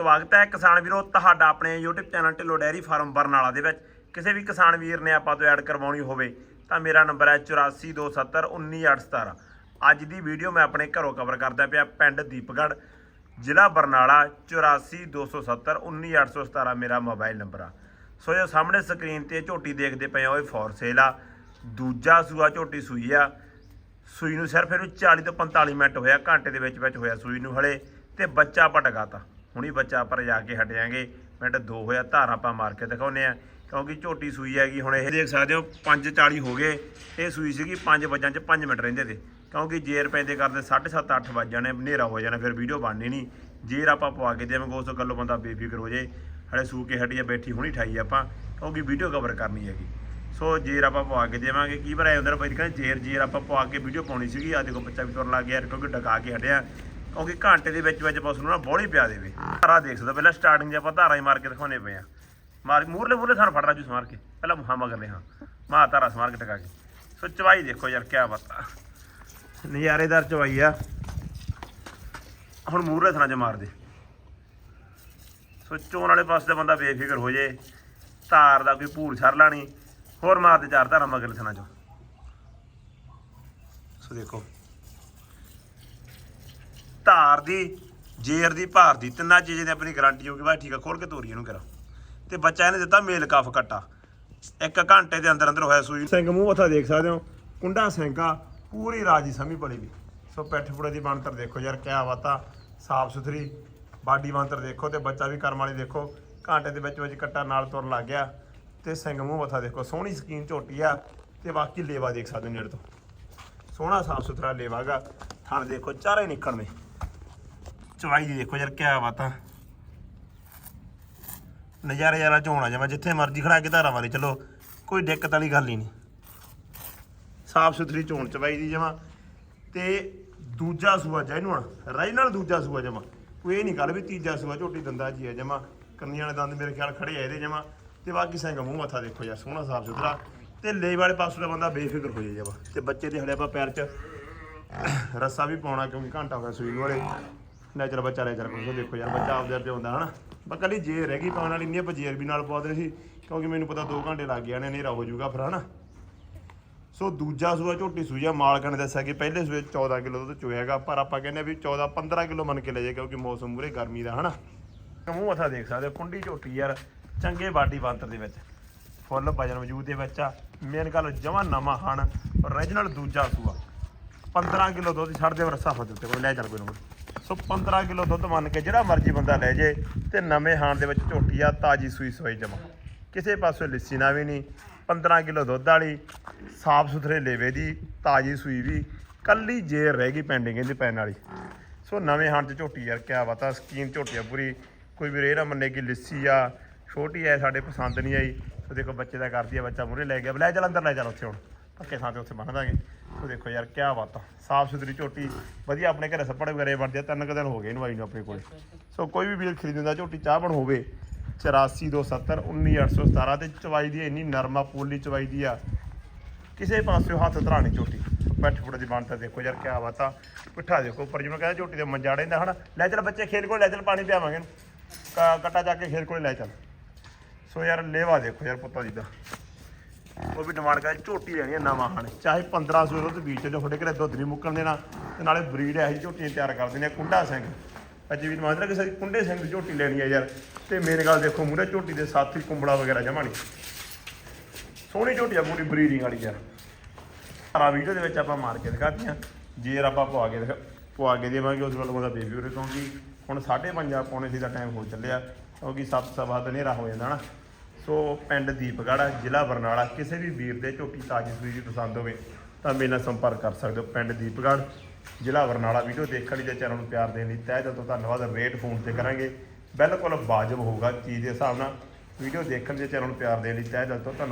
ਸਵਾਗਤ ਹੈ ਕਿਸਾਨ ਵੀਰੋ, ਤੁਹਾਡਾ ਆਪਣੇ YouTube channel Dhillon dairy farm Barnala ਦੇ ਵਿੱਚ। ਕਿਸੇ ਵੀ ਕਿਸਾਨ ਵੀਰ ਨੇ ਆਪਾਂ ਤੋਂ ਐਡ ਕਰਵਾਉਣੀ ਹੋਵੇ ਤਾਂ ਮੇਰਾ ਨੰਬਰ ਹੈ 8427191817 ਅੱਜ ਦੀ ਵੀਡੀਓ ਮੈਂ ਆਪਣੇ ਘਰੋਂ ਕਵਰ ਕਰਦਾ ਪਿਆ ਪਿੰਡ ਦੀਪਗੜ੍ਹ, ਜ਼ਿਲ੍ਹਾ ਬਰਨਾਲਾ 8427191817 ਮੇਰਾ ਮੋਬਾਈਲ ਨੰਬਰ ਆ। ਸੋ ਜੋ ਸਾਹਮਣੇ ਸਕਰੀਨ ਤੇ ਝੋਟੀ ਦੇਖਦੇ ਪਏ ਹੋ, ਇਹ ਫੋਰ ਸੇਲ ਆ। ਦੂਜਾ ਸੂਆ ਝੋਟੀ ਸੂਈ ਆ। ਸੂਈ ਨੂੰ ਸਿਰਫ ਇਹਨੂੰ 40 ਤੋਂ 45 ਮਿੰਟ ਹੋਇਆ, ਘੰਟੇ ਦੇ ਵਿੱਚ ਵਿੱਚ ਹੋਇਆ ਸੂਈ ਨੂੰ ਹਲੇ, ਤੇ ਬੱਚਾ ਆਪਾਂ ਟਗਾਤਾ ਹੁਣੀ ਬੱਚਾ ਪਰ ਜਾ ਕੇ ਹਟਿਆਂਗੇ। ਮਿੰਟ ਦੋ ਹੋਇਆ, ਧਾਰ ਆਪਾਂ ਮਾਰ ਕੇ ਦਿਖਾਉਨੇ ਆ ਕਿਉਂਕਿ ਝੋਟੀ ਸੂਈ ਹੈਗੀ, ਹੁਣ ਇਹ ਦੇਖ ਸਕਦੇ ਹੋ 5:40 ਹੋ ਗਏ। ਇਹ ਸੂਈ ਸੀਗੀ 5 ਵਜਾਂ ਚ 5 ਮਿੰਟ ਰਹਿੰਦੇ ਤੇ। ਕਿਉਂਕਿ ਜੇਰ ਪੈਂਦੇ ਕਰਦੇ 7:30 8 ਵੱਜ ਜਾਣੇ, ਹਨੇਰਾ ਹੋ ਜਾਣਾ, ਫਿਰ ਵੀਡੀਓ ਬਣਨੀ ਨਹੀਂ। ਜੇਰ ਆਪਾਂ ਪਵਾ ਕੇ ਦੇਵਾਂਗੇ, ਉਸ ਗੱਲੋਂ ਬੰਦਾ ਬੇਫਿਕਰ ਹੋ ਜੇ ਹਲੇ ਸੂ ਕੇ ਹਟੀ ਆ, ਬੈਠੀ ਹੁਣੀ ਠਾਈ ਆਪਾਂ। ਕਿਉਂਕਿ ਵੀਡੀਓ ਕਵਰ ਕਰਨੀ ਹੈਗੀ। ਸੋ ਜੇਰ ਆਪਾਂ ਪਵਾ ਕੇ ਦੇਵਾਂਗੇ। ਕੀ ਭਰਾਏ ਅੰਦਰ ਬਈ ਕਹਿੰਦੇ ਜੇਰ ਜੇਰ ਆਪਾਂ ਪਵਾ ਕੇ ਵੀਡੀਓ ਪਾਉਣੀ ਸੀਗੀ। ਆ ਦੇਖੋ ਬੱਚਾ ਵੀ ਤੁਰਨ ਲੱਗ ਗਿਆ ਕਿਉਂਕਿ ਡਕਾ ਕੇ ਹਟਿਆ। ਕਿਉਂਕਿ ਘੰਟੇ ਦੇ ਵਿੱਚ ਵਿੱਚ ਬਸ ਨੂੰ ਨਾ ਬੋਲੀ ਪਿਆ ਦੇਵੇ। ਧਾਰਾ ਦੇਖ ਸਕਦਾ ਪਹਿਲਾਂ ਸਟਾਰਟਿੰਗ 'ਚ ਆਪਾਂ ਧਾਰਾ ਹੀ ਮਾਰ ਕੇ ਦਿਖਾਉਣੇ ਪਏ ਆ। ਮਾਰ ਮੂਰਲੇ ਮੂਰਲੇ ਸਾਨੂੰ ਫੜ ਰਾਜੂ ਸਮਾਰ ਕੇ। ਪਹਿਲਾਂ ਮੁਹਾ ਮਗਰਲੇ ਹਾਂ। ਮਾਰ ਧਾਰਾ ਸਮਾਰ ਕੇ ਟਕਾ ਕੇ। ਸੋ ਚਵਾਈ ਦੇਖੋ ਯਾਰ, ਕਿਆ ਬਤਾ। ਨਜ਼ਾਰੇਦਾਰ ਚਵਾਈ ਆ। ਹੁਣ ਮੂਰਲੇ ਥਾਂ 'ਚ ਮਾਰ ਦੇ। ਸੋ ਚੋਣ ਵਾਲੇ ਪਾਸੇ ਦਾ ਬੰਦਾ ਬੇਫਿਕਰ ਹੋ ਜੇ, ਧਾਰ ਦਾ ਕੋਈ ਭੂਰ ਛਰ ਲਾਣੀ, ਹੋਰ ਮਾਰ ਦੇ ਚਾਰ ਧਾਰਾ ਮਗਰ ਥਾਂ 'ਚੋਂ। ਸੋ ਦੇਖੋ। ਧਾਰ ਦੀ, ਜੇਰ ਦੀ, ਭਾਰ ਦੀ, ਤਿੰਨਾਂ ਚੀਜ਼ਾਂ ਦੀ ਆਪਣੀ ਗਾਰੰਟੀ ਹੋਊਗੀ ਬਾਈ ਠੀਕ ਆ ਖੋਲ ਕੇ ਤੋਰੀ ਇਹਨੂੰ ਕਰਾ। ਤੇ ਬੱਚਾ ਇਹਨੇ ਦਿੱਤਾ ਮੇਲ ਕਾਫ ਕੱਟਾ ਇੱਕ ਘੰਟੇ ਦੇ ਅੰਦਰ ਅੰਦਰ ਹੋਇਆ ਸੂਈ। ਸਿੰਘ ਮੂੰਹ ਮੱਥਾ ਦੇਖ ਸਕਦੇ ਹੋ, ਕੁੰਡਾ ਸਿੰਘਾ, ਪੂਰੀ ਰਾਜੀ ਸਮੀ ਬਣੀ ਵੀ ਸੋ ਪੈਠ ਫੁੜੇ ਦੀ ਬਣਤਰ ਦੇਖੋ ਯਾਰ, ਕਿਆ ਵਾਤਾ ਸਾਫ਼ ਸੁਥਰੀ, ਬਾਡੀ ਬਣਤਰ ਦੇਖੋ ਤੇ ਬੱਚਾ ਵੀ ਕਰਮ ਵਾਲੀ ਦੇਖੋ। ਘੰਟੇ ਦੇ ਵਿੱਚ ਵਿੱਚ ਕੱਟਾ ਨਾਲ ਤੁਰਨ ਲੱਗ ਗਿਆ। ਤੇ ਸਿੰਘ ਮੂੰਹ ਮੱਥਾ ਦੇਖੋ, ਸੋਹਣੀ ਸਕੀਨ ਝੋਟੀ ਆ, ਤੇ ਬਾਕੀ ਲੇਵਾ ਦੇਖ ਸਕਦੇ ਹੋ ਨੇੜੇ ਤੋਂ। ਸੋਹਣਾ ਸਾਫ਼ ਸੁਥਰਾ ਲੇਵਾਗਾ ਥਣ ਦੇਖੋ, ਚਾਰੇ ਨਿਕਲਵੇਂ ਚਵਾਈ ਦੀ ਦੇਖੋ ਯਾਰ, ਕਿਆ ਬਾਤ ਆ। ਨਜ਼ਾਰੇ ਯਾਰਾ ਝੋਣਾ ਜਾਵਾ ਜਿੱਥੇ ਮਰਜ਼ੀ ਖੜਾ ਕੇ ਧਾਰਾ ਮਾਰੀ, ਚਲੋ, ਕੋਈ ਦਿੱਕਤ ਵਾਲੀ ਗੱਲ ਹੀ ਨਹੀਂ। ਸਾਫ਼ ਸੁਥਰੀ ਝੋਣ ਚਵਾਈ ਦੀ ਜਮਾ। ਤੇ ਦੂਜਾ ਸੂਆ ਜੈਨੂਨ ਰਾਈ ਨਾਲ ਦੂਜਾ ਸੂਆ ਜਮਾ। ਕੋਈ ਇਹ ਨਹੀਂ ਗੱਲ ਵੀ ਤੀਜਾ ਸੂਆ ਝੋਟੀ ਦੰਦਾ ਜੀ ਆ ਜਮਾ। ਕੰਨੀਆਂ ਵਾਲੇ ਦੰਦ ਮੇਰੇ ਖਿਆਲ ਖੜੇ ਆ ਇਹਦੇ ਜਮਾ। ਤੇ ਬਾਕੀ ਸਿੰਘ ਮੂੰਹ ਮੱਥਾ ਦੇਖੋ ਯਾਰ, ਸੋਹਣਾ ਸਾਫ਼ ਸੁਥਰਾ ਤੇ ਲੇ ਵਾਲੇ ਪਾਸੋਂ ਦਾ ਬੰਦਾ ਬੇਫਿਕਰ ਹੋ ਜਾਏ ਜਮਾ। ਤੇ ਬੱਚੇ ਦੇ ਹਲੇ ਆਪਾਂ ਪੈਰ 'ਚ ਰੱਸਾ ਵੀ ਪਾਉਣਾ ਕਿਉਂਕਿ ਘੰਟਾ ਹੋ ਗਿਆ ਸੂਈ ਨੂੰ ਵਾਲੇ ਨੇਚਰ ਬੱਚਾ ਲੈ ਨੇਚਰ ਕੋਲ ਦੇਖੋ ਯਾਰ ਬੱਚਾ ਆਪਦੇ ਆਪ ਹੁੰਦਾ ਹਨਾ। ਬੱਕਲੀ ਜੇ ਰਹਿ ਗਈ ਪਾਉਣ ਵਾਲੀ, ਇੰਨੀ ਆਪਾਂ ਜੇਰ ਵੀ ਨਾਲ ਪਵਾ ਸੀ, ਕਿਉਂਕਿ ਮੈਨੂੰ ਪਤਾ 2 ਘੰਟੇ ਲੱਗ ਗਏ ਨੇ ਹਨੇਰਾ ਹੋ ਜਾਊਗਾ ਫਿਰ ਹਨਾ। ਸੋ ਦੂਜਾ ਸੂਆ ਝੋਟੀ ਸੂਆ ਆ ਮਾਲਕਾਂ ਨੇ ਦੱਸਿਆ ਕਿ ਪਹਿਲੇ ਸੂਏ 14 ਕਿਲੋ ਦੁੱਧ ਚੋਇਆਗਾ, ਪਰ ਆਪਾਂ ਕਹਿੰਦੇ ਵੀ 14 15 ਕਿਲੋ ਮੰਨ ਕੇ ਲੈ ਜਾਏ, ਕਿਉਂਕਿ ਮੌਸਮ ਮੂਰੇ ਗਰਮੀ ਦਾ ਹਨਾ। ਮੂੰਹ ਮੱਥਾ ਦੇਖ ਸਕਦੇ ਹੋ, ਕੁੰਡੀ ਝੋਟੀ ਯਾਰ, ਚੰਗੇ ਬਾਡੀ ਬਾਂਤਰ ਦੇ ਵਿੱਚ। ਫੁੱਲ ਵਜਨ ਵਜੂਦ ਦੇ ਵਿੱਚ ਆ, ਮੇਨ ਗੱਲ ਜਮਾ ਨਵਾਂ ਹਣ ਓਰੀਜਨਲ ਦੂਜਾ ਸੂਆ। 15 ਕਿਲੋ ਦੁੱਧ ਛੱਡ ਦੇ ਰਸਾ ਹੋ ਦਿੱਤੇ ਕੋਈ ਲੈ ਚੱਲ ਕੋਈ ਨਾ ਸੋ 15 ਕਿਲੋ ਦੁੱਧ ਮੰਨ ਕੇ ਜਿਹੜਾ ਮਰਜ਼ੀ ਬੰਦਾ ਲੈ ਜੇ ਤੇ ਨਵੇਂ ਹਾਣ ਦੇ ਵਿੱਚ ਝੋਟੀ ਆ, ਤਾਜੀ ਸੂਈ ਸੋਈ ਜਮਾ। ਕਿਸੇ ਪਾਸੋਂ ਲਿੱਸੀ ਨਾ ਵੀ ਨਹੀਂ 15 ਕਿਲੋ ਦੁੱਧ ਵਾਲੀ, ਸਾਫ਼ ਸੁਥਰੇ ਲੇਵੇ ਦੀ, ਤਾਜੀ ਸੂਈ ਵੀ, ਕੱਲੀ ਜੇਰ ਰਹਿ ਗਈ ਪੈਂਡਿੰਗ ਇਹਦੀ ਪੈਣ ਵਾਲੀ। ਸੋ ਨਵੇਂ ਹਾਣ ਚ ਝੋਟੀ ਯਾਰ ਕਿਆ ਬਾਤਾ ਸਕੀਮ ਝੋਟੀ ਆ ਪੂਰੀ, ਕੋਈ ਵੀ ਇਹ ਨਾ ਮੰਨੇ ਕਿ ਲਿੱਸੀ ਆ, ਛੋਟੀ ਐ, ਸਾਡੇ ਪਸੰਦ ਨਹੀਂ ਆਈ। ਸੋ ਦੇਖੋ ਬੱਚੇ ਦਾ ਕਰਦੀ ਆ, ਬੱਚਾ ਮੂਰੇ ਲੈ ਗਿਆ, ਲੈ ਚੱਲ ਅੰਦਰ, ਲੈ ਚੱਲ ਉੱਥੇ ਹੁਣ, ਪੱਕੇ ਥਾਂ ਤੇ ਉੱਥੇ ਬੰਨ ਦਾਂਗੇ। ਸੋ ਦੇਖੋ ਯਾਰ, ਕਿਆ ਬਾਤ ਆ। ਸਾਫ਼ ਸੁਥਰੀ ਝੋਟੀ। ਵਧੀਆ ਆਪਣੇ ਘਰੇ ਸੱਪੜ ਵਗੈਰੇ ਬਣਦੇ ਆ, ਤਿੰਨ ਕੁ ਦਿਨ ਹੋ ਗਏ ਇਹਨੂੰ ਆਈ ਨੂੰ ਆਪਣੇ ਕੋਲ। ਸੋ ਕੋਈ ਵੀ ਵੀਰ ਖਰੀਦਦਾ ਝੋਟੀ, ਚਾਹ ਬਣ ਹੋਵੇ 8427191817 ਤੇ ਚਵਾਈ ਦੀ ਇੰਨੀ ਨਰਮਾ ਪੋਲੀ ਚਵਾਈ ਦੀ ਆ। ਕਿਸੇ ਪਾਸੇ ਹੱਥ ਧਰਾਣੀ ਝੋਟੀ। ਬੈਠ ਫੁੱਟ ਦੀ ਬਣਤਾ ਦੇਖੋ ਯਾਰ, ਕਿਆ ਬਾਤ ਆ। ਪਿੱਠਾ ਦੇਖੋ ਉੱਪਰ, ਜਿਵੇਂ ਕਹਿੰਦਾ ਝੋਟੀ ਦੇ ਮੰਜਾ ਡੈਂਦਾ ਹਨਾ। ਲੈ ਚੱਲ ਬੱਚੇ ਖੇਲ ਕੋਲ ਲੈ ਚੱਲ, ਪਾਣੀ ਪਿਆਵਾਂਗੇ ਇਹਨੂੰ। ਕੱਟਾ ਜਾ ਕੇ ਖੇਲ ਕੋਲ ਲੈ ਚੱਲ। ਸੋ ਯਾਰ, ਲੇਵਾ ਦੇਖੋ ਯਾਰ ਪੁੱਤਾਂ ਦੀ ਦਾ ਉਹ ਵੀ ਡਿਮਾਂਡ ਕਰ ਝੋਟੀ ਲੈਣੀ ਹੈ ਨਵਾਂ ਹਨ ਚਾਹੇ 1500 ਦੁੱਧ ਬੀਚ ਜੋ ਤੁਹਾਡੇ ਘਰੇ ਦੁੱਧ ਨਹੀਂ ਮੁੱਕਣ ਦੇਣਾ ਤੇ ਨਾਲੇ ਬਰੀਡ ਐਸੀ ਝੋਟੀਆਂ ਤਿਆਰ ਕਰ ਦਿੰਦੇ ਆ, ਕੁੰਡਾ ਸਿੰਘ। ਅੱਜ ਵੀ ਮਾਜਰਾ ਕਿਸੇ ਦੀ ਕੁੰਡੇ ਸਿੰਘ ਦੀ ਝੋਟੀ ਲੈਣੀ ਹੈ ਯਾਰ। ਤੇ ਮੇਰੇ ਗੱਲ ਦੇਖੋ ਮੂਰੇ ਝੋਟੀ ਦੇ ਸਾਥੀ ਕੁੰਬੜਾ ਵਗੈਰਾ ਜਮਾਣੀ ਸੋਹਣੀ ਝੋਟੀ ਆ ਪੂਰੀ ਬਰੀਡਿੰਗ ਵਾਲੀ ਯਾਰ। ਸਾਰਾ ਵੀਡੀਓ ਦੇ ਵਿੱਚ ਆਪਾਂ ਮਾਰ ਕੇ ਦਿਖਾਤੀਆਂ ਜੇਰ ਆਪਾਂ ਪਵਾ ਕੇ ਦਿਖਾ ਪਵਾ ਕੇ ਦੇਵਾਂਗੇ, ਉਸ ਵੱਲੋਂ ਉਹਦਾ ਬੇਬੀ ਉਰੇ ਕਿਉਂਕਿ ਹੁਣ 5:30 ਪੌਣੇ ਸੀ ਦਾ ਟਾਈਮ ਹੋ ਚੱਲਿਆ। ਕਿਉਂਕਿ 7 ਸਵਾ ਦਾ ਹਨੇਰਾ ਹੋ ਜਾਂਦਾ ਨਾ। ਸੋ ਪਿੰਡ ਦੀਪਗੜ੍ਹ ਜ਼ਿਲ੍ਹਾ ਬਰਨਾਲਾ, ਕਿਸੇ ਵੀ ਵੀਰ ਦੇ ਝੋਟੀ ਤਾਜੀ ਸੂਈ ਦੀ ਪਸੰਦ ਹੋਵੇ ਤਾਂ ਮੇਰੇ ਨਾਲ ਸੰਪਰਕ ਕਰ ਸਕਦੇ ਹੋ ਪਿੰਡ ਦੀਪਗੜ੍ਹ, ਜ਼ਿਲ੍ਹਾ ਬਰਨਾਲਾ ਵੀਡੀਓ ਦੇਖਣ ਲਈ ਤੇ ਚੈਨਲ ਨੂੰ ਪਿਆਰ ਦੇਣ ਲਈ ਤਹਿ ਦਿਲ ਤੋਂ ਧੰਨਵਾਦ। ਰੇਟ ਫੋਨ ਤੇ ਕਰਾਂਗੇ, ਬਿਲਕੁਲ ਵਾਜਬ ਹੋਊਗਾ ਚੀਜ਼ ਦੇ ਹਿਸਾਬ ਨਾਲ। ਵੀਡੀਓ ਦੇਖਣ ਦੇ ਚੈਨਲ ਨੂੰ ਪਿਆਰ ਦੇਣ ਲਈ ਤਹਿ ਦਿਲ ਤੋਂ ਧੰਨਵਾਦ।